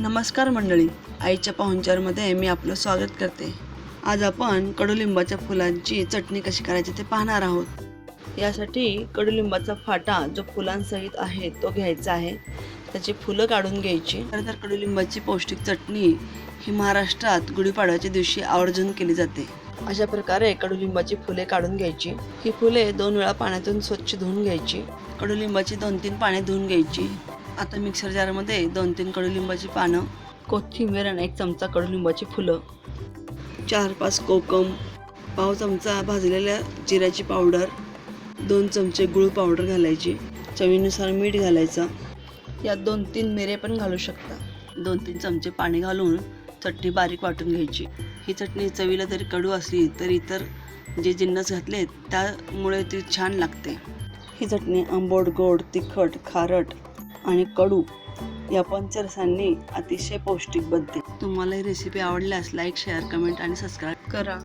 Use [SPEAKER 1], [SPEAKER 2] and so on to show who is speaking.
[SPEAKER 1] नमस्कार मंडळी. आईच्या पाहुणचारमध्ये मी आपलं स्वागत करते. आज आपण कडुलिंबाच्या फुलांची चटणी कशी करायची ते पाहणार आहोत. यासाठी कडुलिंबाचा फाटा जो फुलांसहित आहे तो घ्यायचा आहे. त्याची फुलं काढून घ्यायची. खरं तर कडुलिंबाची पौष्टिक चटणी ही महाराष्ट्रात गुढीपाडव्याच्या दिवशी आवर्जून केली जाते. अशा प्रकारे कडुलिंबाची फुले काढून घ्यायची. ही फुले दोन वेळा पाण्यातून स्वच्छ धुवून घ्यायची. कडुलिंबाची दोन तीन पाने धुवून घ्यायची. आता मिक्सर जारमध्ये दोन तीन कडुलिंबाची पानं कोथिंबीर आणि एक चमचा कडुलिंबाची फुलं चार पाच कोकम पाव चमचा भाजलेल्या जिऱ्याची पावडर दोन चमचे गुळ पावडर घालायची चवीनुसार मीठ घालायचं. यात दोन तीन मिरे पण घालू शकता. दोन तीन चमचे पाणी घालून चटणी बारीक वाटून घ्यायची. ही चटणी चवीला जरी कडू असली तरी इतर जे जिन्नस घातले त्यामुळे ती छान लागते. ही चटणी आंबोड गोड तिखट खारट आणि कडू या पंचरसांनी अतिशय पौष्टिक बनते. तुम्हाला ही रेसिपी आवडल्यास लाईक शेअर कमेंट आणि सबस्क्राईब करा.